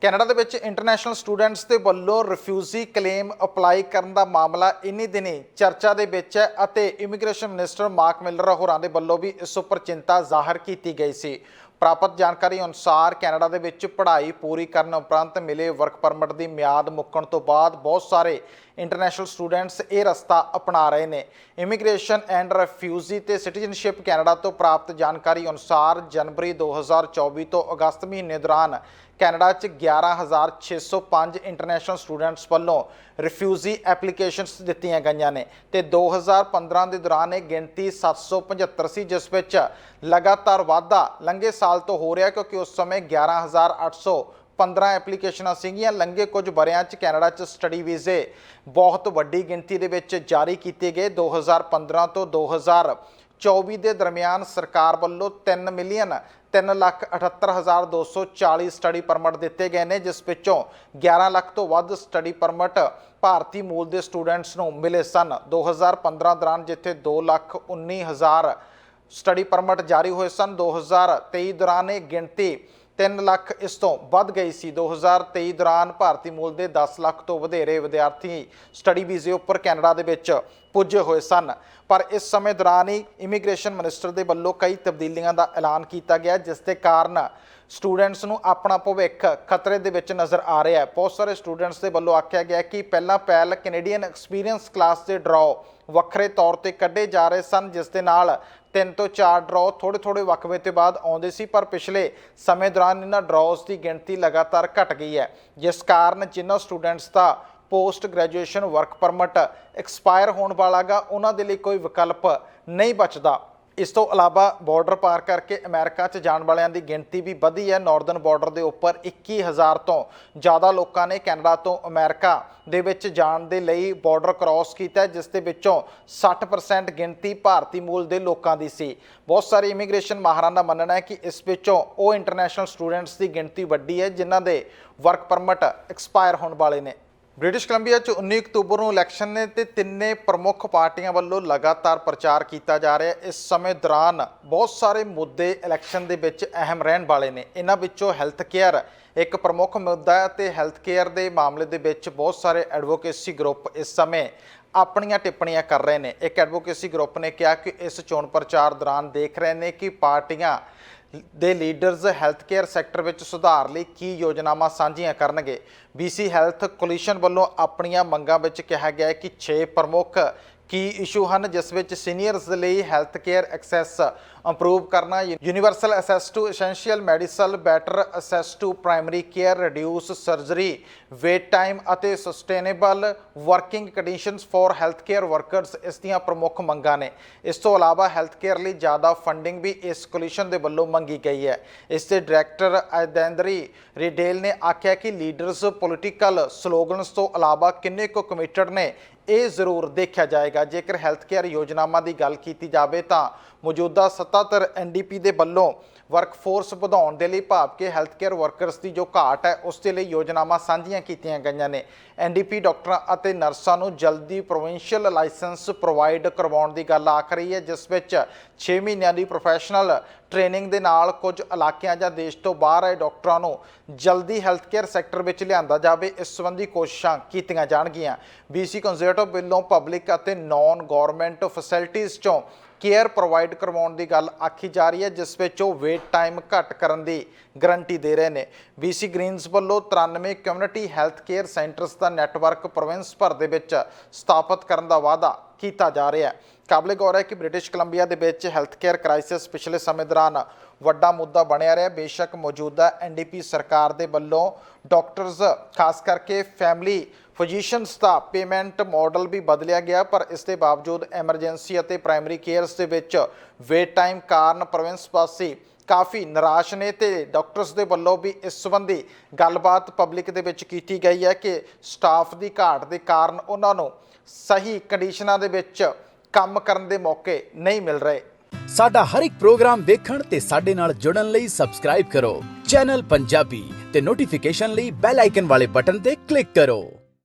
Canada ਦੇ ਵਿੱਚ international students ਦੇ ਵੱਲੋਂ ਰਿਫਿਊਜੀ ਕਲੇਮ ਅਪਲਾਈ ਕਰਨ ਦਾ ਮਾਮਲਾ ਇੰਨੀ ਦਿਨੀ ਚਰਚਾ ਦੇ ਵਿੱਚ ਹੈ ਅਤੇ ਇਮੀਗ੍ਰੇਸ਼ਨ ਮਿਨਿਸਟਰ ਮਾਰਕ ਮਿਲਰ ਹੋਰਾਂ ਦੇ ਵੱਲੋਂ ਵੀ ਇਸ ਉੱਪਰ ਚਿੰਤਾ ਜ਼ਾਹਰ ਕੀਤੀ ਗਈ ਸੀ। ਪ੍ਰਾਪਤ ਜਾਣਕਾਰੀ ਅਨੁਸਾਰ ਕੈਨੇਡਾ ਦੇ ਵਿੱਚ ਪੜ੍ਹਾਈ ਪੂਰੀ ਕਰਨ ਉਪਰੰਤ ਮਿਲੇ ਵਰਕ ਪਰਮਿਟ ਦੀ ਮਿਆਦ ਮੁੱਕਣ ਤੋਂ ਬਾਅਦ ਬਹੁਤ ਸਾਰੇ ਇੰਟਰਨੈਸ਼ਨਲ ਸਟੂਡੈਂਟਸ ਇਹ ਰਸਤਾ ਅਪਣਾ ਰਹੇ ਨੇ। ਇਮੀਗ੍ਰੇਸ਼ਨ ਐਂਡ ਰਿਫਿਊਜੀ ਤੇ ਸਿਟੀਜ਼ਨਸ਼ਿਪ ਕੈਨੇਡਾ ਤੋਂ ਪ੍ਰਾਪਤ ਜਾਣਕਾਰੀ ਅਨੁਸਾਰ ਜਨਵਰੀ 2024 ਤੋਂ ਅਗਸਤ ਮਹੀਨੇ ਦੌਰਾਨ ਕੈਨੇਡਾ 'ਚ 11605 ਇੰਟਰਨੈਸ਼ਨਲ ਸਟੂਡੈਂਟਸ ਵੱਲੋਂ ਰਿਫਿਊਜੀ ਐਪਲੀਕੇਸ਼ਨਸ ਦਿੱਤੀਆਂ ਗਈਆਂ ਨੇ ਤੇ 2015 ਦੇ ਦੌਰਾਨ ਇਹ ਗਿਣਤੀ 775 ਸੀ ਜਿਸ ਵਿੱਚ ਲਗਾਤਾਰ ਵਾਧਾ ਲੰਘੇ ਸਾਲ ਤੋਂ ਹੋ ਰਿਹਾ ਕਿਉਂਕਿ ਉਸ ਸਮੇਂ 11800 15 ਐਪਲੀਕੇਸ਼ਨਾਂ ਸੀਗੀਆਂ। ਲੰਘੇ ਕੁਝ ਵਰਿਆਂ 'ਚ ਕੈਨੇਡਾ 'ਚ ਸਟੱਡੀ ਵੀਜ਼ੇ ਬਹੁਤ ਵੱਡੀ ਗਿਣਤੀ ਦੇ ਵਿੱਚ ਜਾਰੀ ਕੀਤੇ ਗਏ। 2015 ਤੋਂ 2024 ਦੇ ਦਰਮਿਆਨ ਸਰਕਾਰ ਵੱਲੋਂ 3 ਮਿਲੀਅਨ 378240 ਸਟੱਡੀ ਪਰਮਿਟ ਦਿੱਤੇ ਗਏ ਨੇ, ਜਿਸ ਵਿੱਚੋਂ 11 ਲੱਖ ਤੋਂ ਵੱਧ ਸਟੱਡੀ ਪਰਮਿਟ ਭਾਰਤੀ ਮੂਲ ਦੇ ਸਟੂਡੈਂਟਸ ਨੂੰ ਮਿਲੇ ਸਨ। 2015 ਦੌਰਾਨ ਜਿੱਥੇ 2 ਲੱਖ 19 ਹਜ਼ਾਰ ਸਟੱਡੀ ਪਰਮਿਟ ਜਾਰੀ ਹੋਏ ਸਨ 2023 ਦੌਰਾਨ ਇਹ ਗਿਣਤੀ 3 ਲੱਖ ਇਸ ਤੋਂ ਵੱਧ ਗਈ ਸੀ। 2023 ਦੌਰਾਨ ਭਾਰਤੀ ਮੂਲ ਦੇ 10 ਲੱਖ ਤੋਂ ਵਧੇਰੇ ਵਿਦਿਆਰਥੀ ਸਟੱਡੀ ਵੀਜ਼ੇ ਉੱਪਰ ਕੈਨੇਡਾ ਦੇ ਵਿੱਚ ਪੁੱਜੇ ਹੋਏ ਸਨ। ਪਰ ਇਸ ਸਮੇਂ ਦੌਰਾਨ ਹੀ ਇਮੀਗ੍ਰੇਸ਼ਨ ਮਿਨਿਸਟਰ ਦੇ ਵੱਲੋਂ ਕਈ ਤਬਦੀਲੀਆਂ ਦਾ ਐਲਾਨ ਕੀਤਾ ਗਿਆ, ਜਿਸ ਦੇ ਕਾਰਨ ਸਟੂਡੈਂਟਸ ਨੂੰ ਆਪਣਾ ਭਵਿੱਖ ਖਤਰੇ ਦੇ ਵਿੱਚ ਨਜ਼ਰ ਆ ਰਿਹਾ ਹੈ। ਬਹੁਤ ਸਾਰੇ ਸਟੂਡੈਂਟਸ ਦੇ ਵੱਲੋਂ ਆਖਿਆ ਗਿਆ ਕਿ ਪਹਿਲਾ ਪਹਿਲ ਕੈਨੇਡੀਅਨ ਐਕਸਪੀਰੀਅੰਸ ਕਲਾਸ ਦੇ ਡਰਾਅ ਵੱਖਰੇ ਤੌਰ ਤੇ ਕੱਢੇ ਜਾ ਰਹੇ ਸਨ, ਜਿਸ ਦੇ ਨਾਲ ਤਿੰਨ ਤੋਂ ਚਾਰ ਡਰਾਅ ਥੋੜੇ ਥੋੜੇ ਵਕਫੇ ਤੇ ਬਾਅਦ ਆਉਂਦੇ ਸੀ, ਪਰ ਪਿਛਲੇ ਸਮੇਂ ਦੌਰਾਨ ਇਹਨਾਂ ਡਰਾਅਸ ਦੀ ਗਿਣਤੀ ਲਗਾਤਾਰ ਘਟ ਗਈ ਹੈ, ਜਿਸ ਕਾਰਨ ਜਿਨ੍ਹਾਂ ਸਟੂਡੈਂਟਸ ਦਾ post graduation work permit expire ਹੋਣ ਵਾਲਾਗਾ ਉਹਨਾਂ ਦੇ ਲਈ ਕੋਈ ਵਿਕਲਪ ਨਹੀਂ ਬਚਦਾ। ਇਸ ਤੋਂ ਇਲਾਵਾ ਬਾਰਡਰ ਪਾਰ ਕਰਕੇ ਅਮਰੀਕਾ 'ਚ ਜਾਣ ਵਾਲਿਆਂ ਦੀ ਗਿਣਤੀ ਵੀ ਵਧੀ ਹੈ। ਨਾਰਦਰਨ ਬਾਰਡਰ ਦੇ ਉੱਪਰ 21000 ਤੋਂ ਜ਼ਿਆਦਾ ਲੋਕਾਂ ਨੇ ਕੈਨੇਡਾ ਤੋਂ ਅਮਰੀਕਾ ਦੇ ਵਿੱਚ ਜਾਣ ਦੇ ਲਈ ਬਾਰਡਰ ਕ੍ਰਾਸ ਕੀਤਾ, ਜਿਸ ਦੇ ਵਿੱਚੋਂ 60% ਗਿਣਤੀ ਭਾਰਤੀ ਮੂਲ ਦੇ ਲੋਕਾਂ ਦੀ ਸੀ। ਬਹੁਤ ਸਾਰੇ ਇਮੀਗ੍ਰੇਸ਼ਨ ਮਾਹਰਾਂ ਦਾ ਮੰਨਣਾ ਹੈ ਕਿ ਇਸ ਵਿੱਚੋਂ ਉਹ ਇੰਟਰਨੈਸ਼ਨਲ ਸਟੂਡੈਂਟਸ ਦੀ ਗਿਣਤੀ ਵੱਡੀ ਹੈ, ਜਿਨ੍ਹਾਂ ਦੇ ਵਰਕ ਪਰਮਿਟ ਐਕਸਪਾਇਰ ਹੋਣ ਵਾਲੇ ਨੇ। ਬ੍ਰਿਟਿਸ਼ ਕੋਲੰਬੀਆ 'ਚ 19 ਅਕਤੂਬਰ ਨੂੰ ਇਲੈਕਸ਼ਨ ਨੇ ਤੇ ਤਿੰਨੇ ਪ੍ਰਮੁੱਖ ਪਾਰਟੀਆਂ ਵੱਲੋਂ ਲਗਾਤਾਰ ਪ੍ਰਚਾਰ ਕੀਤਾ ਜਾ ਰਿਹਾ। ਇਸ ਸਮੇਂ ਦੌਰਾਨ ਬਹੁਤ ਸਾਰੇ ਮੁੱਦੇ ਇਲੈਕਸ਼ਨ ਦੇ ਵਿੱਚ ਅਹਿਮ ਰਹਿਣ ਵਾਲੇ ਨੇ। ਇਹਨਾਂ ਵਿੱਚੋਂ ਹੈਲਥ ਕੇਅਰ ਇੱਕ ਪ੍ਰਮੁੱਖ ਮੁੱਦਾ ਹੈ ਤੇ ਹੈਲਥ ਕੇਅਰ ਦੇ ਮਾਮਲੇ ਦੇ ਵਿੱਚ ਬਹੁਤ ਸਾਰੇ ਐਡਵੋਕੇਸੀ ਗਰੁੱਪ ਇਸ ਸਮੇਂ ਆਪਣੀਆਂ ਟਿੱਪਣੀਆਂ ਕਰ ਰਹੇ ਨੇ। ਇੱਕ ਐਡਵੋਕੇਸੀ ਗਰੁੱਪ ਨੇ ਕਿਹਾ ਕਿ ਇਸ ਚੋਣ ਪ੍ਰਚਾਰ ਦੌਰਾਨ ਦੇਖ ਰਹੇ ਨੇ ਕਿ ਪਾਰਟੀਆਂ ਦੇ ਲੀਡਰਸ ਹੈਲਥ ਕੇਅਰ ਸੈਕਟਰ ਵਿੱਚ ਸੁਧਾਰ ਲਈ ਕੀ ਯੋਜਨਾਵਾਂ ਸਾਂਝੀਆਂ ਕਰਨਗੇ? BC ਹੈਲਥ ਕੋਲੀਸ਼ਨ ਵੱਲੋਂ ਆਪਣੀਆਂ ਮੰਗਾਂ ਵਿੱਚ ਕਿਹਾ ਗਿਆ ਹੈ ਕਿ 6 ਪ੍ਰਮੁੱਖ ਕੀ ਇਸ਼ੂ ਹਨ, ਜਿਸ ਵਿੱਚ ਸੀਨੀਅਰਸ ਲਈ ਹੈਲਥ ਕੇਅਰ ਐਕਸੈਸ ਇੰਪਰੂਵ ਕਰਨਾ, universal access to essential medicines, better access to primary care reduce surgery wait time ਅਤੇ sustainable working conditions for health care workers ਇਸ ਦੀਆਂ ਪ੍ਰਮੁੱਖ ਮੰਗਾਂ ਨੇ। ਇਸ ਤੋਂ ਇਲਾਵਾ ਹੈਲਥ ਕੇਅਰ ਲਈ ਜ਼ਿਆਦਾ ਫੰਡਿੰਗ ਵੀ ਇਸ ਕੋਲੀਸ਼ਨ ਦੇ ਵੱਲੋਂ ਮੰਗੀ ਗਈ ਹੈ। ਇਸ ਦੇ ਡਾਇਰੈਕਟਰ ਅਦੈਂਦਰੀ ਰਿਡੇਲ ਨੇ ਆਖਿਆ ਕਿ ਲੀਡਰਸ ਪੋਲੀਟੀਕਲ ਸਲੋਗਨਸ ਤੋਂ ਇਲਾਵਾ ਕਿੰਨੇ ਕੁ ਕਮਿਟਡ ਨੇ ਇਹ ਜ਼ਰੂਰ ਦੇਖਿਆ ਜਾਏਗਾ। ਜੇਕਰ ਹੈਲਥ ਕੇਅਰ ਯੋਜਨਾਵਾਂ ਦੀ ਗੱਲ ਕੀਤੀ ਜਾਵੇ ਤਾਂ ਮੌਜੂਦਾ 77 ਐਨਡੀਪੀ ਦੇ ਵੱਲੋਂ ਵਰਕਫੋਰਸ ਵਧਾਉਣ ਦੇ ਲਈ ਭਾਵ ਕਿ ਹੈਲਥ ਕੇਅਰ ਵਰਕਰਸ ਦੀ ਜੋ ਘਾਟ ਹੈ, ਉਸ ਦੇ ਲਈ ਯੋਜਨਾਵਾਂ ਸਾਂਝੀਆਂ ਕੀਤੀਆਂ ਗਈਆਂ ਨੇ। ਐਨਡੀਪੀ ਡਾਕਟਰਾਂ ਅਤੇ ਨਰਸਾਂ ਨੂੰ ਜਲਦੀ ਪ੍ਰੋਵਿੰਸ਼ੀਅਲ ਲਾਇਸੈਂਸ ਪ੍ਰੋਵਾਈਡ ਕਰਵਾਉਣ ਦੀ ਗੱਲ ਆਖ ਰਹੀ ਹੈ, ਜਿਸ ਵਿੱਚ 6 ਮਹੀਨਿਆਂ ਦੀ ਪ੍ਰੋਫੈਸ਼ਨਲ ਟ੍ਰੇਨਿੰਗ ਦੇ ਨਾਲ ਕੁਝ ਇਲਾਕਿਆਂ ਜਾਂ ਦੇਸ਼ ਤੋਂ ਬਾਹਰ ਆਏ ਡਾਕਟਰਾਂ ਨੂੰ ਜਲਦੀ ਹੈਲਥ ਕੇਅਰ ਸੈਕਟਰ ਵਿੱਚ ਲਿਆਂਦਾ ਜਾਵੇ, ਇਸ ਸੰਬੰਧੀ ਕੋਸ਼ਿਸ਼ਾਂ ਕੀਤੀਆਂ ਜਾਣਗੀਆਂ। BC ਕੰਜ਼ਰਵੇਟਿਵ ਵੱਲੋਂ ਪਬਲਿਕ ਅਤੇ ਨਾਨ ਗਵਰਨਮੈਂਟ ਫੈਸਿਲਿਟੀਜ਼ ਚੋਂ ਕੇਅਰ ਪ੍ਰੋਵਾਈਡ ਕਰਵਾਉਣ ਦੀ ਗੱਲ ਆਖੀ ਜਾ ਰਹੀ ਹੈ, ਜਿਸ ਵਿੱਚ ਉਹ ਵੇਟ ਟਾਈਮ ਘੱਟ ਕਰਨ ਦੀ ਗਰੰਟੀ ਦੇ ਰਹੇ ਨੇ। BC ਗ੍ਰੀਨਸ ਵੱਲੋਂ 93 ਕਮਿਊਨਿਟੀ ਹੈਲਥ ਕੇਅਰ ਸੈਂਟਰਸ ਦਾ ਨੈਟਵਰਕ ਪ੍ਰੋਵਿੰਸ ਭਰ ਦੇ ਵਿੱਚ ਸਥਾਪਿਤ ਕਰਨ ਦਾ ਵਾਅਦਾ ਕੀਤਾ ਜਾ ਰਿਹਾ ਹੈ। ਕਾਬਲੇ ਗੌਰ ਹੈ ਕਿ ਬ੍ਰਿਟਿਸ਼ ਕੋਲੰਬੀਆ ਦੇ ਵਿੱਚ ਹੈਲਥ ਕੇਅਰ ਕ੍ਰਾਈਸਿਸ ਪਿਛਲੇ ਸਮੇਂ ਦੌਰਾਨ ਵੱਡਾ ਮੁੱਦਾ ਬਣਿਆ ਰਿਹਾ। ਬੇਸ਼ੱਕ ਮੌਜੂਦਾ ਐਨਡੀਪੀ ਸਰਕਾਰ ਦੇ ਵੱਲੋਂ ਡਾਕਟਰਸ, ਖਾਸ ਕਰਕੇ ਫੈਮਿਲੀ ਫਿਜ਼ੀਸ਼ੀਅਨਸ ਦਾ ਪੇਮੈਂਟ ਮਾਡਲ ਵੀ ਬਦਲਿਆ ਗਿਆ, ਪਰ ਇਸ ਦੇ ਬਾਵਜੂਦ ਐਮਰਜੈਂਸੀ ਅਤੇ ਪ੍ਰਾਇਮਰੀ ਕੇਅਰਸ ਦੇ ਵਿੱਚ ਵੇਟ ਟਾਈਮ ਕਾਰਨ ਪ੍ਰੋਵਿੰਸ ਵਾਸੀ ਕਾਫੀ ਨਿਰਾਸ਼ ਨੇ ਤੇ ਡਾਕਟਰਸ ਦੇ ਵੱਲੋਂ ਵੀ ਇਸ ਸੰਬੰਧੀ ਗੱਲਬਾਤ ਪਬਲਿਕ ਦੇ ਵਿੱਚ ਕੀਤੀ ਗਈ ਹੈ ਕਿ ਸਟਾਫ ਦੀ ਘਾਟ ਦੇ ਕਾਰਨ ਉਹਨਾਂ ਨੂੰ ਸਹੀ ਕੰਡੀਸ਼ਨਾਂ ਦੇ ਵਿੱਚ ਕੰਮ ਕਰਨ ਦੇ ਮੌਕੇ ਨਹੀਂ ਮਿਲ ਰਹੇ। ਸਾਡਾ ਹਰ ਇੱਕ ਪ੍ਰੋਗਰਾਮ ਦੇਖਣ ਤੇ ਸਾਡੇ ਨਾਲ ਜੁੜਨ ਲਈ ਸਬਸਕ੍ਰਾਈਬ ਕਰੋ। ਚੈਨਲ ਪੰਜਾਬੀ ਤੇ ਨੋਟੀਫਿਕੇਸ਼ਨ ਲਈ ਬੈਲ ਆਈਕਨ ਵਾਲੇ ਬਟਨ ਤੇ ਕਲਿੱਕ ਕਰੋ।